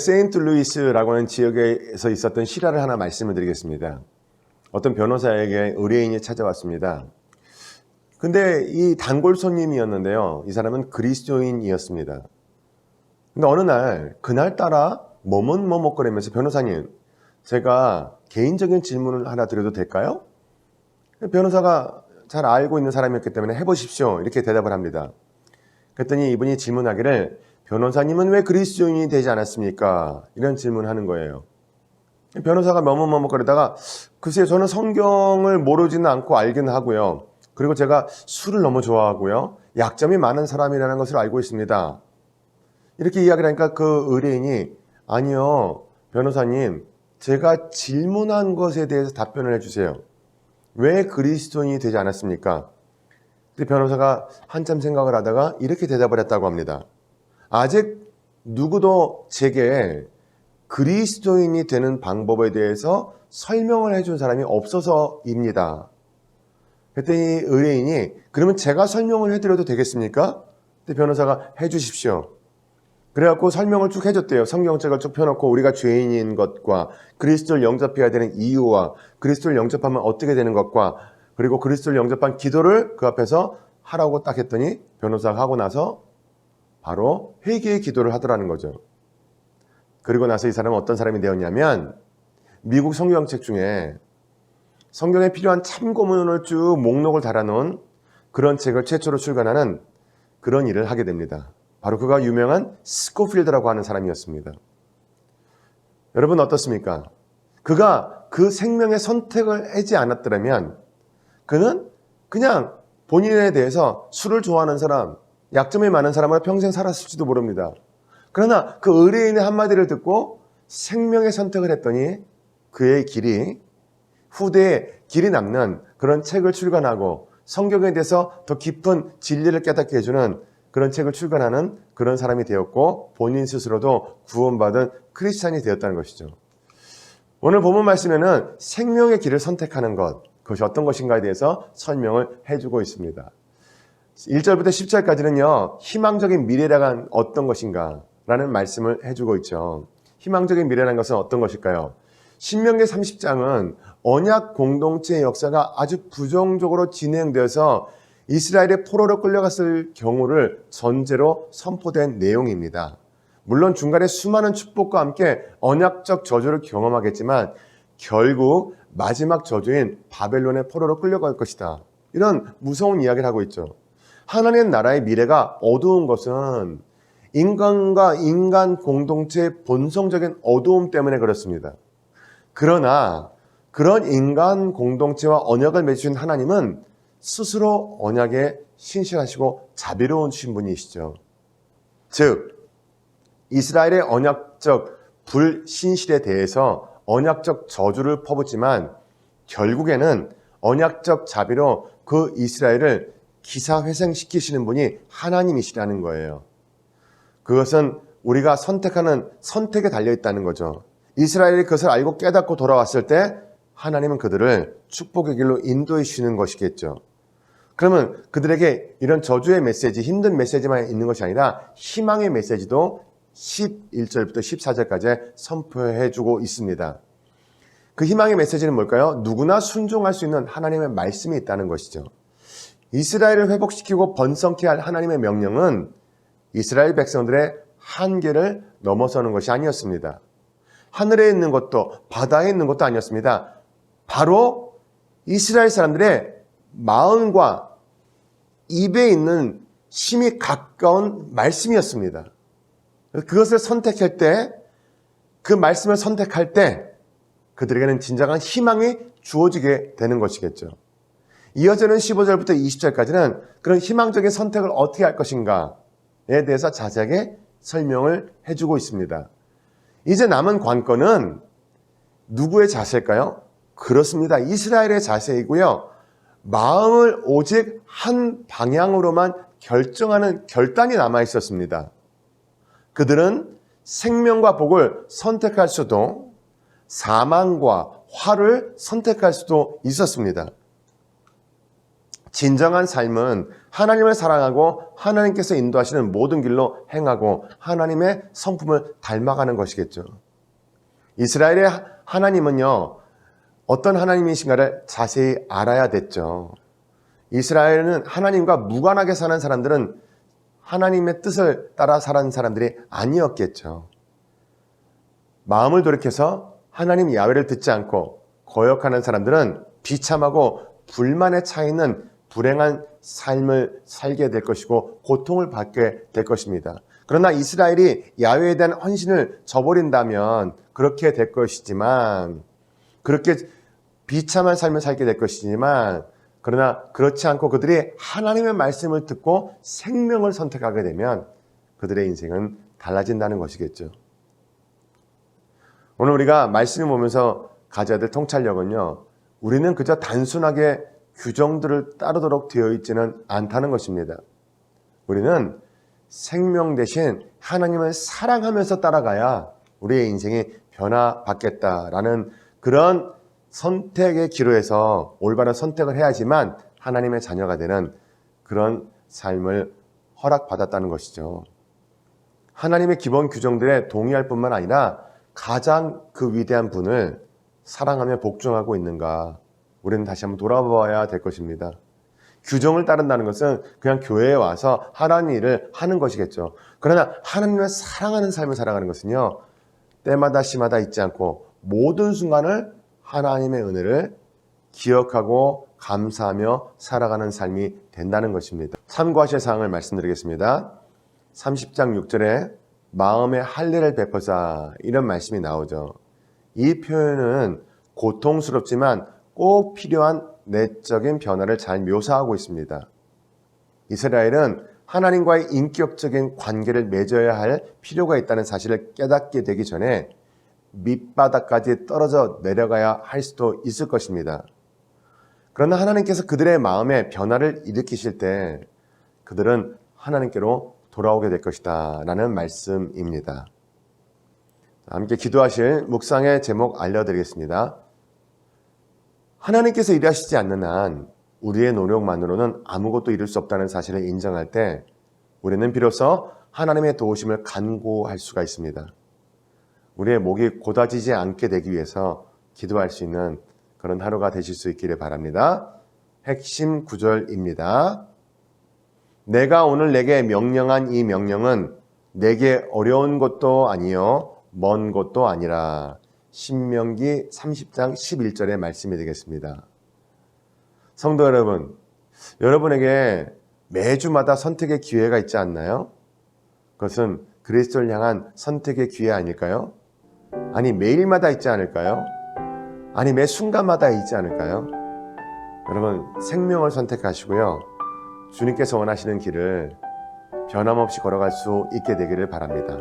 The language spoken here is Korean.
세인트 루이스라고 하는 지역에서 있었던 실화를 하나 말씀을 드리겠습니다. 어떤 변호사에게 의뢰인이 찾아왔습니다. 근데 이 단골 손님이었는데요. 이 사람은 그리스도인이었습니다. 근데 어느 날, 그날따라 머뭇머뭇거리면서 변호사님, 제가 개인적인 질문을 하나 드려도 될까요? 변호사가 잘 알고 있는 사람이었기 때문에 해보십시오. 이렇게 대답을 합니다. 그랬더니 이분이 질문하기를 변호사님은 왜 그리스도인이 되지 않았습니까? 이런 질문하는 거예요. 변호사가 머뭇머뭇거리다가 글쎄요 저는 성경을 모르지는 않고 알기는 하고요. 그리고 제가 술을 너무 좋아하고요. 약점이 많은 사람이라는 것을 알고 있습니다. 이렇게 이야기를 하니까 그 의뢰인이 아니요 변호사님 제가 질문한 것에 대해서 답변을 해주세요. 왜 그리스도인이 되지 않았습니까? 변호사가 한참 생각을 하다가 이렇게 대답을 했다고 합니다. 아직 누구도 제게 그리스도인이 되는 방법에 대해서 설명을 해준 사람이 없어서입니다. 그랬더니 의뢰인이 그러면 제가 설명을 해드려도 되겠습니까? 근데 변호사가 해주십시오. 그래갖고 설명을 쭉 해줬대요. 성경책을 쭉 펴놓고 우리가 죄인인 것과 그리스도를 영접해야 되는 이유와 그리스도를 영접하면 어떻게 되는 것과 그리고 그리스도를 영접한 기도를 그 앞에서 하라고 딱 했더니 변호사가 하고 나서 바로 회개의 기도를 하더라는 거죠. 그리고 나서 이 사람은 어떤 사람이 되었냐면 미국 성경책 중에 성경에 필요한 참고문을 쭉 목록을 달아놓은 그런 책을 최초로 출간하는 그런 일을 하게 됩니다. 바로 그가 유명한 스코필드라고 하는 사람이었습니다. 여러분 어떻습니까? 그가 그 생명의 선택을 하지 않았더라면 그는 그냥 본인에 대해서 술을 좋아하는 사람, 약점이 많은 사람으로 평생 살았을지도 모릅니다. 그러나 그 의뢰인의 한마디를 듣고 생명의 선택을 했더니 그의 길이 후대에 길이 남는 그런 책을 출간하고 성경에 대해서 더 깊은 진리를 깨닫게 해주는 그런 책을 출간하는 그런 사람이 되었고 본인 스스로도 구원받은 크리스찬이 되었다는 것이죠. 오늘 본문 말씀에는 생명의 길을 선택하는 것, 그것이 어떤 것인가에 대해서 설명을 해주고 있습니다. 1절부터 10절까지는요, 희망적인 미래란 어떤 것인가 라는 말씀을 해주고 있죠. 희망적인 미래라는 것은 어떤 것일까요? 신명기 30장은 언약 공동체의 역사가 아주 부정적으로 진행되어서 이스라엘의 포로로 끌려갔을 경우를 전제로 선포된 내용입니다. 물론 중간에 수많은 축복과 함께 언약적 저주를 경험하겠지만 결국 마지막 저주인 바벨론의 포로로 끌려갈 것이다. 이런 무서운 이야기를 하고 있죠. 하나님 나라의 미래가 어두운 것은 인간과 인간 공동체의 본성적인 어두움 때문에 그렇습니다. 그러나 그런 인간 공동체와 언약을 맺으신 하나님은 스스로 언약에 신실하시고 자비로우신 분이시죠. 즉 이스라엘의 언약적 불신실에 대해서 언약적 저주를 퍼붓지만 결국에는 언약적 자비로 그 이스라엘을 기사회생시키시는 분이 하나님이시라는 거예요. 그것은 우리가 선택하는 선택에 달려 있다는 거죠. 이스라엘이 그것을 알고 깨닫고 돌아왔을 때 하나님은 그들을 축복의 길로 인도해 주시는 것이겠죠. 그러면 그들에게 이런 저주의 메시지, 힘든 메시지만 있는 것이 아니라 희망의 메시지도 11절부터 14절까지 선포해 주고 있습니다. 그 희망의 메시지는 뭘까요? 누구나 순종할 수 있는 하나님의 말씀이 있다는 것이죠. 이스라엘을 회복시키고 번성케 할 하나님의 명령은 이스라엘 백성들의 한계를 넘어서는 것이 아니었습니다. 하늘에 있는 것도 바다에 있는 것도 아니었습니다. 바로 이스라엘 사람들의 마음과 입에 있는 심이 가까운 말씀이었습니다. 그것을 선택할 때, 그 말씀을 선택할 때, 그들에게는 진정한 희망이 주어지게 되는 것이겠죠. 이어지는 15절부터 20절까지는 그런 희망적인 선택을 어떻게 할 것인가에 대해서 자세하게 설명을 해주고 있습니다. 이제 남은 관건은 누구의 자세일까요? 그렇습니다. 이스라엘의 자세이고요. 마음을 오직 한 방향으로만 결정하는 결단이 남아 있었습니다. 그들은 생명과 복을 선택할 수도 사망과 화를 선택할 수도 있었습니다. 진정한 삶은 하나님을 사랑하고 하나님께서 인도하시는 모든 길로 행하고 하나님의 성품을 닮아가는 것이겠죠. 이스라엘의 하- 하나님은요, 어떤 하나님이신가를 자세히 알아야 됐죠. 이스라엘은 하나님과 무관하게 사는 사람들은 하나님의 뜻을 따라 사는 사람들이 아니었겠죠. 마음을 돌이켜서 하나님 야외를 듣지 않고 거역하는 사람들은 비참하고 불만에 차 있는 불행한 삶을 살게 될 것이고 고통을 받게 될 것입니다. 그러나 이스라엘이 야외에 대한 헌신을 저버린다면 그렇게 될 것이지만 그렇게 비참한 삶을 살게 될 것이지만 그러나 그렇지 않고 그들이 하나님의 말씀을 듣고 생명을 선택하게 되면 그들의 인생은 달라진다는 것이겠죠. 오늘 우리가 말씀을 보면서 가져야 될 통찰력은요. 우리는 그저 단순하게 규정들을 따르도록 되어 있지는 않다는 것입니다. 우리는 생명 대신 하나님을 사랑하면서 따라가야 우리의 인생이 변화받겠다라는 그런 선택의 기로에서 올바른 선택을 해야지만 하나님의 자녀가 되는 그런 삶을 허락받았다는 것이죠. 하나님의 기본 규정들에 동의할 뿐만 아니라 가장 그 위대한 분을 사랑하며 복종하고 있는가 우리는 다시 한번 돌아봐야 될 것입니다. 규정을 따른다는 것은 그냥 교회에 와서 하나님 일을 하는 것이겠죠. 그러나 하나님을 사랑하는 삶을 살아가는 것은요. 때마다 시마다 잊지 않고 모든 순간을 하나님의 은혜를 기억하고 감사하며 살아가는 삶이 된다는 것입니다. 참고하실 사항을 말씀드리겠습니다. 30장 6절에 마음의 할례를 베푸사 이런 말씀이 나오죠. 이 표현은 고통스럽지만 꼭 필요한 내적인 변화를 잘 묘사하고 있습니다. 이스라엘은 하나님과의 인격적인 관계를 맺어야 할 필요가 있다는 사실을 깨닫게 되기 전에 밑바닥까지 떨어져 내려가야 할 수도 있을 것입니다. 그러나 하나님께서 그들의 마음에 변화를 일으키실 때 그들은 하나님께로 돌아오게 될 것이다. 라는 말씀입니다. 함께 기도하실 묵상의 제목 알려드리겠습니다. 하나님께서 일하시지 않는 한 우리의 노력만으로는 아무것도 이룰 수 없다는 사실을 인정할 때 우리는 비로소 하나님의 도우심을 간구할 수가 있습니다. 우리의 목이 고다지지 않게 되기 위해서 기도할 수 있는 그런 하루가 되실 수 있기를 바랍니다. 핵심 구절입니다. 내가 오늘 내게 명령한 이 명령은 내게 어려운 것도 아니요 먼 것도 아니라 신명기 30장 11절의 말씀이 되겠습니다. 성도 여러분, 여러분에게 매주마다 선택의 기회가 있지 않나요? 그것은 그리스도를 향한 선택의 기회 아닐까요? 아니 매일마다 있지 않을까요? 아니 매 순간마다 있지 않을까요? 여러분 생명을 선택하시고요. 주님께서 원하시는 길을 변함없이 걸어갈 수 있게 되기를 바랍니다.